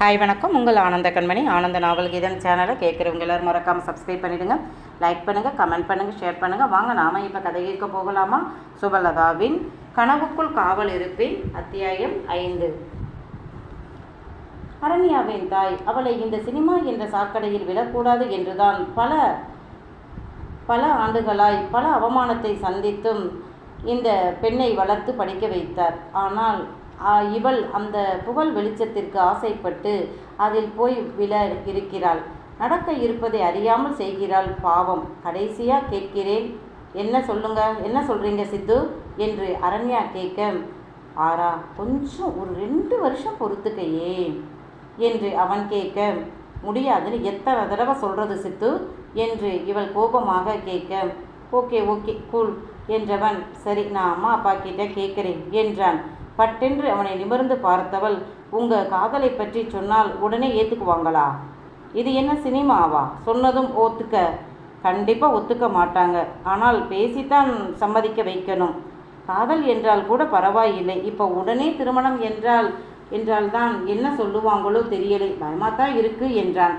Hi வணக்கம். உங்கள் ஆனந்த கண்மணி. ஆனந்த நாவல் கீதன் சேனலை கேட்குறவங்க எல்லோரும் மறக்காமல் சப்ஸ்கிரைப் பண்ணிடுங்க. லைக் பண்ணுங்கள் கமெண்ட் பண்ணுங்கள் ஷேர் பண்ணுங்கள் வாங்க நாம இப்போ கதை கேட்க போகலாமா? சுபலதாவின் கனவுக்குள் காவல் இருப்பேன் அத்தியாயம் ஐந்து. அரண்யாவின் தாய் அவளை இந்த சினிமா என்ற சாக்கடையில் விடக்கூடாது என்றுதான் பல பல ஆண்டுகளாய் பல அவமானத்தை சந்தித்தும் இந்த பெண்ணை வளர்த்து படிக்க வைத்தார். ஆனால் இவள் அந்த புகழ் வெளிச்சத்திற்கு ஆசைப்பட்டு அதில் போய் விழ இருக்கிறாள். நடக்க இருப்பதை அறியாமல் செய்கிறாள் பாவம். கடைசியாக கேட்கிறேன். என்ன சொல்லுங்க? என்ன சொல்கிறீங்க சித்து? என்று அரண்யா கேட்க ஆரா கொஞ்சம் ஒரு ரெண்டு வருஷம் பொறுத்துக்கையே என்று அவன் கேட்க முடியாதுன்னு எத்தனை தடவை சொல்கிறது சித்து? என்று இவள் கோபமாக கேட்க ஓகே ஓகே கூல் என்றவன் சரி நான் அம்மா அப்பா கிட்ட கேட்குறேன் என்றான். பட்டென்று அவனை நிமிர்ந்து பார்த்தவள் உங்கள் காதலை பற்றி சொன்னால் உடனே ஏற்றுக்குவாங்களா இது என்ன சினிமாவா? சொன்னதும் ஒத்துக்க. கண்டிப்பாக ஒத்துக்க மாட்டாங்க. ஆனால் பேசித்தான் சம்மதிக்க வைக்கணும். காதல் என்றால் கூட பரவாயில்லை. இப்போ உடனே திருமணம் என்றால் என்றால் தான் என்ன சொல்லுவாங்களோ தெரியலை. பயமாக தான் இருக்கு என்றான்.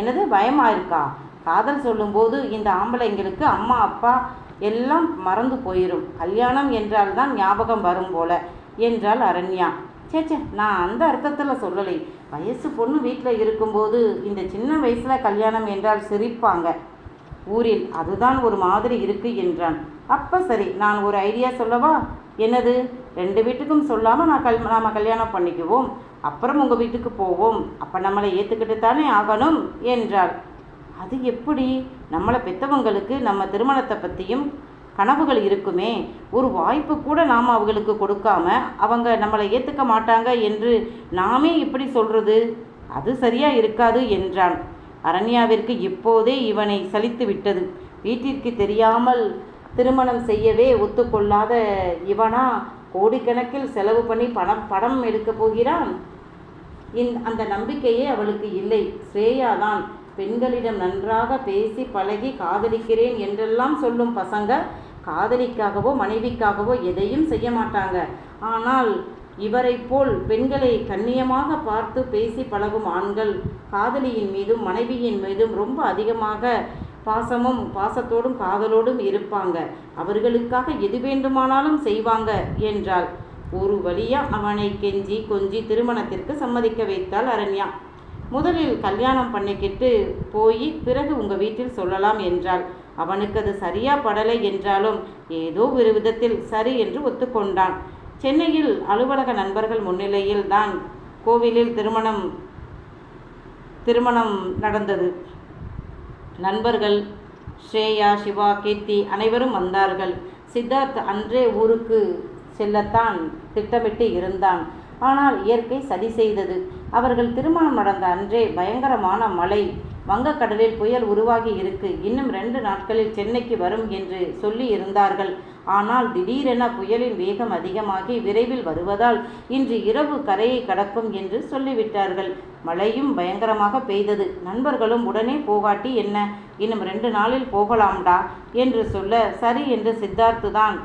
எனது பயமா இருக்கா? காதல் சொல்லும்போது இந்த ஆம்பளைங்களுக்கு அம்மா அப்பா எல்லாம் மறந்து போயிடும் கல்யாணம் என்றால் தான் ஞாபகம் வரும் போல. என்றாள் அரண்யா. சேச்சே நான் அந்த அர்த்தத்தில் சொல்லலை. வயசு பொண்ணு வீட்டில் இருக்கும்போது இந்த சின்ன வயசில் கல்யாணம் என்றால் சிரிப்பாங்க. ஊரில் அதுதான் ஒரு மாதிரி இருக்கு என்றான். அப்போ சரி நான் ஒரு ஐடியா சொல்லவா? என்னது? ரெண்டு வீட்டுக்கும் சொல்லாமல் நான் கல் நாம் கல்யாணம் பண்ணிக்குவோம். அப்புறம் உங்கள் வீட்டுக்கு போவோம். அப்போ நம்மளை ஏற்றுக்கிட்டு தானே ஆகணும் என்றாள். அது எப்படி? நம்மளை பெற்றவங்களுக்கு நம்ம திருமணத்தை பற்றியும் கனவுகள் இருக்குமே. ஒரு வாய்ப்பு கூட நாம் அவங்களுக்கு கொடுக்காம அவங்க நம்மளை ஏற்றுக்க மாட்டாங்க என்று நாமே இப்படி சொல்கிறது அது சரியா இருக்காது என்றான். அரண்யாவிற்கு இப்போதே இவனை சலித்து விட்டது. வீட்டிற்கு தெரியாமல் திருமணம் செய்யவே ஒத்துக்கொள்ளாத இவனா கோடிக்கணக்கில் செலவு பண்ணி பணம் படம் எடுக்கப் போகிறான்? இந் அந்த நம்பிக்கையே அவளுக்கு இல்லை. ஸ்ரேயா தான் பெண்களிடம் நன்றாக பேசி பழகி காதலிக்கிறேன் என்றெல்லாம் சொல்லும் பசங்க காதலிக்காகவோ மனைவிக்காகவோ எதையும் செய்ய மாட்டாங்க. ஆனால் இவரைப் போல் பெண்களை கண்ணியமாக பார்த்து பேசி பழகும் ஆண்கள் காதலியின் மீதும் மனைவியின் மீதும் ரொம்ப அதிகமாக பாசமும் பாசத்தோடும் காதலோடும் இருப்பாங்க. அவர்களுக்காக எது வேண்டுமானாலும் செய்வாங்க என்றாள். ஒரு வழியா அவனை கெஞ்சி கொஞ்சி திருமணத்திற்கு சம்மதிக்க வைத்தாள் அரண்யா. முதலில் கல்யாணம் பண்ணிக்கிட்டு போய் பிறகு உங்கள் வீட்டில் சொல்லலாம் என்றாள். அவனுக்கு அது சரியா படலை என்றாலும் ஏதோ ஒரு விதத்தில் சரி என்று ஒத்துக்கொண்டான். சென்னையில் அலுவலக நண்பர்கள் முன்னிலையில் தான் கோவிலில் திருமணம் திருமணம் நடந்தது. நண்பர்கள் ஸ்ரேயா சிவா கீர்த்தி அனைவரும் வந்தார்கள். சித்தார்த் அன்றே ஊருக்கு செல்லத்தான் திட்டமிட்டு இருந்தான். ஆனால் இயற்கை சதி செய்தது. அவர்கள் திருமணம் நடந்த அன்றே பயங்கரமான மழை. வங்கக்கடலில் புயல் உருவாகி இருக்கு. இன்னும் ரெண்டு நாட்களில் சென்னைக்கு வரும் என்று சொல்லி இருந்தார்கள். ஆனால் திடீரென புயலின் வேகம் அதிகமாகி விரைவில் வருவதால் இன்று இரவு கரையை கடக்கும் என்று சொல்லிவிட்டார்கள். மழையும் பயங்கரமாக பெய்தது. நண்பர்களும் உடனே போகாட்டி என்ன இன்னும் ரெண்டு நாளில் போகலாம்டா என்று சொல்ல சரி என்று சித்தார்த்து தான்.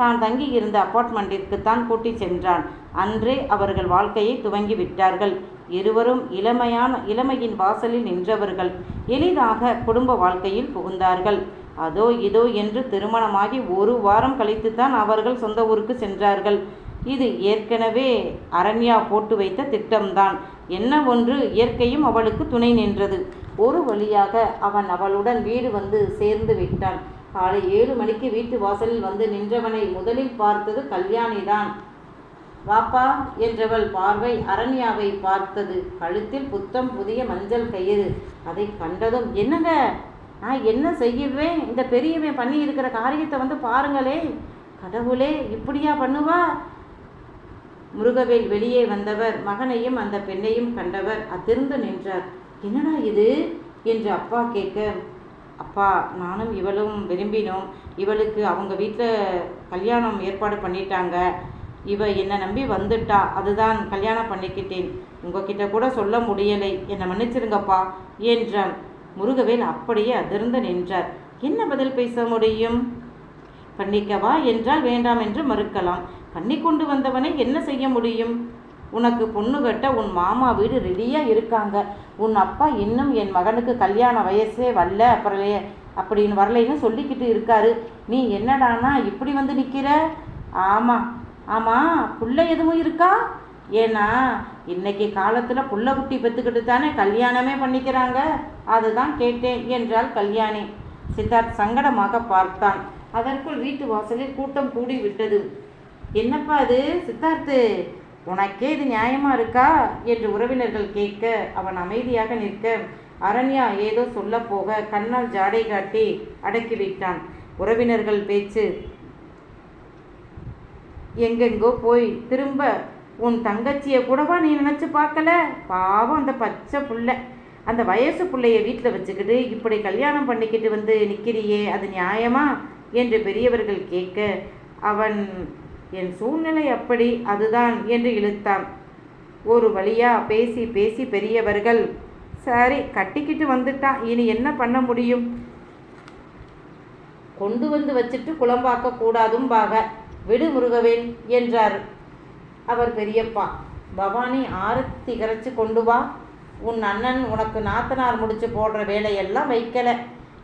தான் தங்கியிருந்த அப்பார்ட்மெண்ட்டிற்கு தான் கூட்டிச் சென்றான். அன்றே அவர்கள் வாழ்க்கையை துவங்கி விட்டார்கள். இருவரும் இளமையான இளமையின் வாசலில் நின்றவர்கள் எளிதாக குடும்ப வாழ்க்கையில் புகுந்தார்கள். அதோ இதோ என்று திருமணமாகி ஒரு வாரம் கழித்துத்தான் அவர்கள் சொந்த ஊருக்கு சென்றார்கள். இது ஏற்கனவே அரண்யா போட்டு வைத்த திட்டம்தான். என்ன ஒன்று இயற்கையும் அவளுக்கு துணை நின்றது. ஒரு வழியாக அவன் அவளுடன் வீடு வந்து சேர்ந்து விட்டான். காலை ஏழு மணிக்கு வீட்டு வாசலில் வந்து நின்றவனை முதலில் பார்த்தது கல்யாணிதான். வாப்பா என்றவள் பார்வை அரண்யாவை பார்த்தது. கழுத்தில் புத்தம் புதிய மஞ்சள் கயிறு. அதை கண்டதும் என்னங்க? நான் என்ன செய்யுவேன் இந்த பெரியவன் பண்ணி இருக்கிற காரியத்தை வந்து பாருங்களே. கடவுளே இப்படியா பண்ணுவா? முருகவேல் வெளியே வந்தவர். மகனையும் அந்த பெண்ணையும் கண்டவர். அதிர்ந்து நின்றார். என்னடா இது? என்று அப்பா கேட்க அப்பா நானும் இவளும் விரும்பினோம். இவளுக்கு அவங்க வீட்டில் கல்யாணம் ஏற்பாடு பண்ணிட்டாங்க. இவ என்னை நம்பி வந்துட்டா அதுதான் கல்யாணம் பண்ணிக்கிட்டேன். உங்ககிட்ட கூட சொல்ல முடியலை. என்னை மன்னிச்சிருங்கப்பா என்றான். முருகவேல் அப்படியே அதிர்ந்து நின்றார். என்ன பதில் பேச முடியும்? பண்ணிக்கவா என்றால் வேண்டாம் என்று மறுக்கலாம். பண்ணி கொண்டு வந்தவனை என்ன செய்ய முடியும்? உனக்கு பொண்ணு கட்ட உன் மாமா வீடு ரெடியாக இருக்காங்க. உன் அப்பா இன்னும் என் மகனுக்கு கல்யாண வயசே வரல அப்புறலே அப்படின்னு வரலைன்னு சொல்லிக்கிட்டு இருக்காரு. நீ என்னடானா இப்படி வந்து நிற்கிற ஆமாம் ஆமாம் புள்ள எதுவும் இருக்கா? ஏன்னா இன்னைக்கு காலத்தில் புள்ள குட்டி பெற்றுக்கிட்டு தானே கல்யாணமே பண்ணிக்கிறாங்க. அதுதான் கேட்டேன் என்றாள் கல்யாணி. சித்தார்த் சங்கடமாக பார்த்தான். அதற்குள் வீட்டு வாசலில் கூட்டம் கூடி விட்டது. என்னப்பா அது சித்தார்த்து? உனக்கே இது நியாயமா இருக்கா? என்று உறவினர்கள் கேட்க அவன் அமைதியாக நிற்க அரண்யா ஏதோ சொல்ல போக கண்ணால் ஜாடை காட்டி அடக்கிவிட்டான் உறவினர்கள் பேச்சு எங்கெங்கோ போய் திரும்ப உன் தங்கச்சியை கூடவா நீ நினச்சி பார்க்கல? பாவம் அந்த பச்சை புள்ள. அந்த வயசு பிள்ளைய வீட்டில் வச்சுக்கிட்டு இப்படி கல்யாணம் பண்ணிக்கிட்டு வந்து நிற்கிறியே அது நியாயமா? என்று பெரியவர்கள் கேட்க அவன் என் சூழ்நிலை அப்படி அதுதான் என்று இழுத்தான். ஒரு வழியாக பேசி பேசி பெரியவர்கள் சரி கட்டிக்கிட்டு வந்துட்டான் இனி என்ன பண்ண முடியும்? கொண்டு வந்து வச்சுட்டு குழம்பாக்க கூடாதும் பாக விடு முருகவேல் என்றார். அவர் பெரியப்பா பவானி ஆரத்தி கரைச்சி கொண்டு வா. உன் அண்ணன் உனக்கு நாத்தனார் முடிச்சு போடுற வேலையெல்லாம் வைக்கல.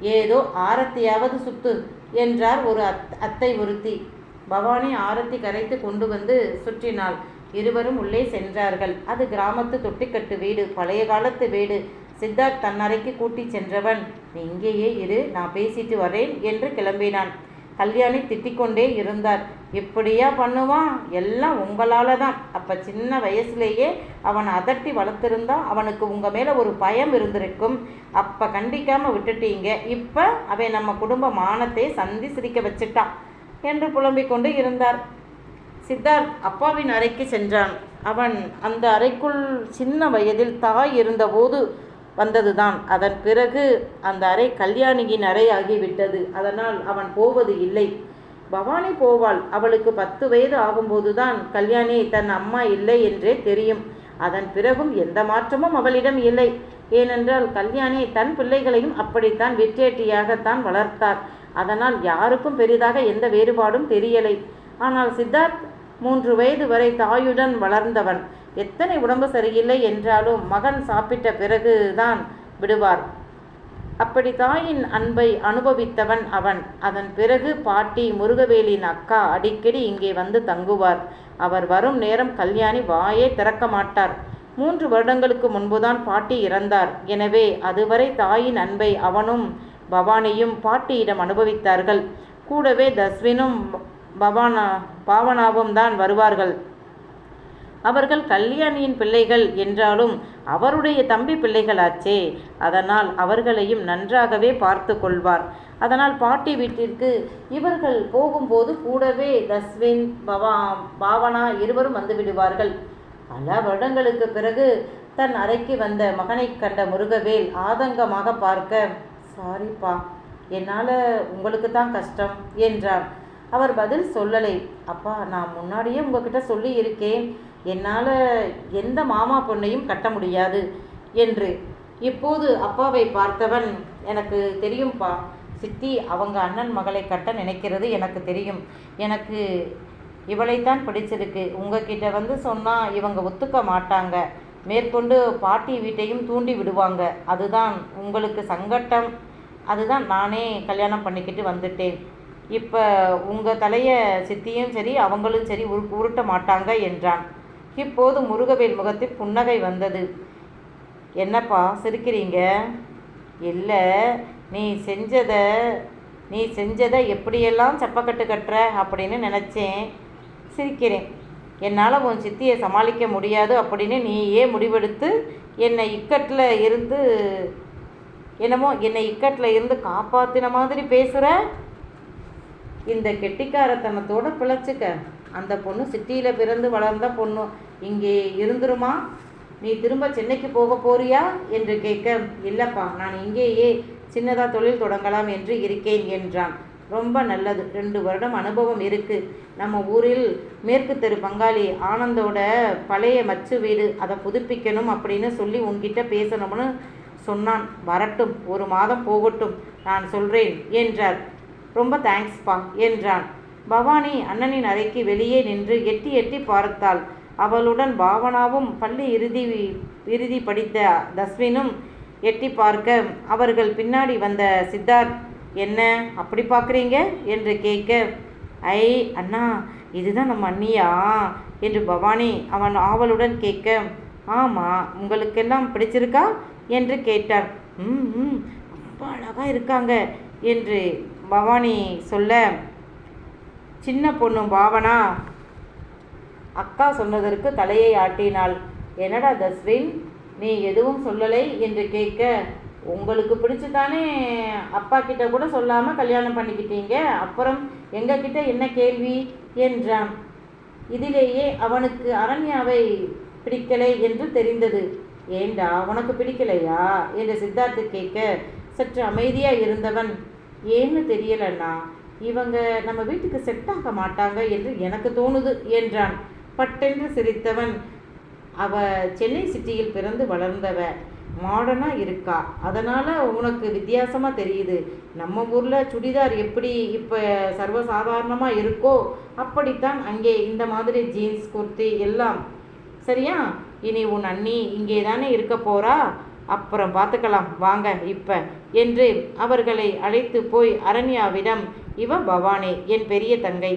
ஏதோ ஆரத்தியாவது சுத்து என்றார் ஒரு அத் அத்தை ஒருத்தி பவானி ஆரத்தி கரைத்து கொண்டு வந்து சுற்றினாள். இருவரும் உள்ளே சென்றார்கள். அது கிராமத்து தொட்டிக்கட்டு வீடு பழைய காலத்து வீடு. சித்தார்த் தன் அறைக்கு கூட்டி சென்றவன். நீ இங்கேயே இரு நான் பேசிட்டு வரேன் என்று கிளம்பினான். கல்யாணி திட்டிக்கொண்டே இருந்தார். இப்படியா பண்ணுவான்? எல்லாம் உங்களால தான் அப்போ சின்ன வயசுலேயே அவனை அதட்டி வளர்த்துருந்தா அவனுக்கு உங்கள் மேலே ஒரு பயம் இருந்திருக்கும். அப்போ கண்டிக்காமல் விட்டுட்டீங்க. இப்போ அவன் நம்ம குடும்ப மானத்தை சந்தி சிரிக்க வச்சுட்டான் என்று புலம்பிக் கொண்டு இருந்தார். சித்தார்த் அப்பாவின் அறைக்கு சென்றான். அவன் அந்த அறைக்குள் சின்ன வயதில் தாய் இருந்தபோது வந்ததுதான். அதன் பிறகு அந்த அறை கல்யாணியின் அறை ஆகிவிட்டது அதனால் அவன் போவது இல்லை. பவானி போவாள். அவளுக்கு பத்து வயது ஆகும்போதுதான் கல்யாணி தன் அம்மா இல்லை என்றே தெரியும். அதன் பிறகும் எந்த மாற்றமும் அவளிடம் இல்லை. ஏனென்றால் கல்யாணி தன் பிள்ளைகளையும் அப்படித்தான் வெற்றேட்டியாகத்தான் வளர்த்தார். அதனால் யாருக்கும் பெரிதாக எந்த வேறுபாடும் தெரியலை. ஆனால் சித்தார்த் மூன்று வயது வரை தாயுடன் வளர்ந்தவன். எத்தனை உடம்பு சரியில்லை என்றாலும் மகன் சாப்பிட்ட பிறகுதான் விடுவார். அப்படி தாயின் அன்பை அனுபவித்தவன் அவன். அதன் பிறகு பாட்டி முருகவேலின் அக்கா அடிக்கடி இங்கே வந்து தங்குவார். அவர் வரும் நேரம் கல்யாணி வாயே திறக்க மாட்டார். மூன்று வருடங்களுக்கு முன்புதான் பாட்டி இறந்தார். எனவே அதுவரை தாயின் அன்பை அவனும் பவானியும் பாட்டியிடம் அனுபவித்தார்கள். கூடவே தஸ்வினும் பவானா பாவனாவும் தான் வருவார்கள். அவர்கள் கல்யாணியின் பிள்ளைகள் என்றாலும் அவருடைய தம்பி பிள்ளைகளாச்சே. அதனால் அவர்களையும் நன்றாகவே பார்த்து கொள்வார். அதனால் பாட்டி வீட்டிற்கு இவர்கள் போகும்போது கூடவே தஸ்வின் பவா பாவனா இருவரும் வந்து விடுவார்கள். பல வருடங்களுக்கு பிறகு தன் அறைக்கு வந்த மகனை கண்ட முருகவேல் ஆதங்கமாக பார்க்க சாரிப்பா என்னால் உங்களுக்கு தான் கஷ்டம் என்றான். அவர் பதில் சொல்லலை. அப்பா நான் முன்னாடியே உங்ககிட்ட சொல்லி இருக்கேன் என்னால் எந்த மாமா பொண்ணையும் கட்ட முடியாது என்று. இப்போது அப்பாவை பார்த்தவன் எனக்கு தெரியும்ப்பா சித்தி அவங்க அண்ணன் மகளை கட்ட நினைக்கிறது எனக்கு தெரியும். எனக்கு இவளைத்தான் பிடிச்சிருக்கு. உங்ககிட்ட வந்து சொன்னால் இவங்க ஒத்துக்க மாட்டாங்க. மேற்கொண்டு பாட்டி வீட்டையும் தூண்டி விடுவாங்க. அதுதான் உங்களுக்கு சங்கட்டம். அதுதான் நானே கல்யாணம் பண்ணிக்கிட்டு வந்துட்டேன். இப்போ உங்கள் தலையை சித்தியும் சரி அவங்களும் சரி உரு உருட்ட மாட்டாங்க என்றான். இப்போது முருகவேல் முகத்தில் புன்னகை வந்தது. என்னப்பா சிரிக்கிறீங்க? இல்லை நீ செஞ்சதை நீ செஞ்சதை எப்படியெல்லாம் செப்பக்கட்டு கட்டுற? அப்படின்னு நினச்சேன். சிரிக்கிறேன். என்னால் உன் சித்தியை சமாளிக்க முடியாது அப்படின்னு நீயே முடிவெடுத்து என்னை இக்கட்டில் இருந்து என்னமோ என்னை இக்கட்டில் இருந்து காப்பாற்றின மாதிரி பேசுகிற இந்த கெட்டிக்காரத்தனத்தோடு பிழைச்சிக்க. அந்த பொண்ணு சிட்டியில் பிறந்து வளர்ந்த பொண்ணு. இங்கே இருந்துருமா? நீ திரும்ப சென்னைக்கு போக போறியா? என்று கேட்க இல்லைப்பா நான் இங்கேயே சின்னதாக தொழில் தொடங்கலாம் என்று இருக்கேன் என்றான். ரொம்ப நல்லது. ரெண்டு வருடம் அனுபவம் இருக்குது நம்ம ஊரில் மேற்கு தெரு பங்காளி ஆனந்தோட பழைய மச்சு வீடு. அதை புதுப்பிக்கணும் அப்படின்னு சொல்லி உன்கிட்ட பேசணும்னு சொன்னான். வரட்டும். ஒரு மாதம் போகட்டும். நான் சொல்கிறேன் என்றார். ரொம்ப தேங்க்ஸ்ப்பா என்றான். பவானி அண்ணனின் அறைக்கு வெளியே நின்று எட்டி எட்டி பார்த்தாள். அவளுடன் பாவனாவும் பள்ளி இறுதி இறுதி படித்த தஸ்வினும் எட்டி பார்க்க அவர்கள் பின்னாடி வந்த சித்தார்த் என்ன அப்படி பார்க்குறீங்க? என்று கேட்க ஐ அண்ணா இதுதான் நம்ம அண்ணியா? என்று பவானி அவன் ஆவலுடன் கேட்க ஆமாம் உங்களுக்கெல்லாம் பிடிச்சிருக்கா? என்று கேட்டார். ம் ம் ரொம்ப அழகாக இருக்காங்க என்று பவானி சொல்ல சின்ன பொண்ணு பாவனா? அக்கா சொன்னதற்கு தலையை ஆட்டினாள். என்னடா தஸ்வின் நீ எதுவும் சொல்லலை என்று கேட்க உங்களுக்கு பிடிச்சு தானே அப்பா கிட்ட கூட சொல்லாமல் கல்யாணம் பண்ணிக்கிட்டீங்க? அப்புறம் எங்கள் கிட்ட என்ன கேள்வி? என்றான். இதிலேயே அவனுக்கு அரண்யாவை பிடிக்கலை என்று தெரிந்தது. ஏண்டா உனக்கு பிடிக்கலையா? என்று சித்தார்த்து கேட்க சற்று அமைதியாக இருந்தவன். ஏன்னு தெரியலண்ணா இவங்க நம்ம வீட்டுக்கு செட் ஆக மாட்டாங்க என்று எனக்கு தோணுது என்றான். பட்டென்று சிரித்தவன். அவ சென்னை சிட்டியில் பிறந்து வளர்ந்தவ. மாடர்னாக இருக்கா? அதனால் உனக்கு வித்தியாசமாக தெரியுது. நம்ம ஊரில் சுடிதார் எப்படி இப்போ சர்வசாதாரணமாக இருக்கோ? அப்படித்தான் அங்கே இந்த மாதிரி ஜீன்ஸ் குர்த்தி எல்லாம். சரியா? இனி உன் அண்ணி இங்கே தானே இருக்க போறா? அப்புறம் பார்த்துக்கலாம். வாங்க இப்ப என்று அவர்களை அழைத்து போய் அரண்யாவிடம் இவ பவானி என் பெரிய தங்கை.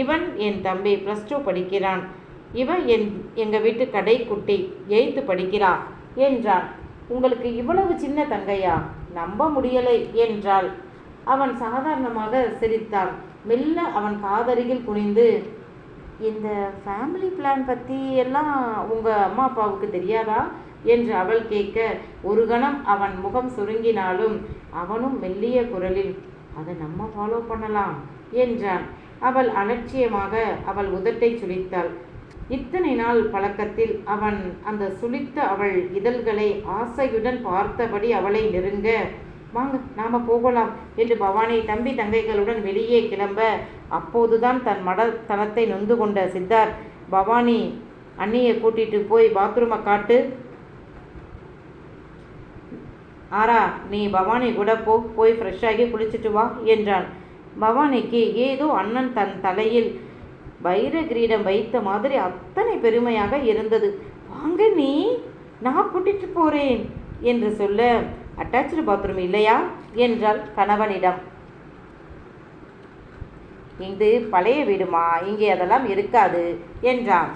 இவன் என் தம்பி ப்ளஸ் டூ படிக்கிறான். இவன் என் எங்கள் வீட்டு கடைக்குட்டி எயித்து படிக்கிறா என்றான் உங்களுக்கு இவ்வளவு சின்ன தங்கையா? நம்ப முடியலை என்றாள். அவன் சாதாரணமாக சிரித்தான். மெல்ல அவன் காதருகில் குனிந்து இந்த ஃபேமிலி பிளான் பற்றி எல்லாம் உங்கள் அம்மா அப்பாவுக்கு தெரியாதா? என்று அவள் கேட்க ஒரு கணம் அவன் முகம் சுருங்கினாலும் அவனும் மெல்லிய குரலில் அதை நம்ம ஃபாலோ பண்ணலாம் என்றான். அவள் அலட்சியமாக அவள் உதட்டை சுழித்தாள். இத்தனை நாள் பழக்கத்தில் அவன் அந்த சுளித்த அவள் இதழ்களை ஆசையுடன் பார்த்தபடி அவளை நெருங்க வாங்க நாம போகலாம் என்று பவானி தம்பி தங்கைகளுடன் வெளியே கிளம்ப அப்போதுதான் தன் மடத்தனத்தை நொந்து கொண்ட சித்தார்த் பவானி அண்ணியை கூட்டிட்டு போய் பாத்ரூமை காட்டு ஆரா நீ பவானி கூட போ போய் ஃப்ரெஷ்ஷாகி குளிச்சுட்டு வா என்றான். பவானிக்கு ஏதோ அண்ணன் தன் தலையில் வைர கிரீடம் வைத்த மாதிரி அத்தனை பெருமையாக இருந்தது. வாங்க நீ நான் கூட்டிட்டு போறேன் என்று சொல்ல அட்டாச்சு பாத்ரூம் இல்லையா? என்றாள் கணவனிடம். இது பழைய வீடுமா? இங்கே அதெல்லாம் இருக்காது என்றான்.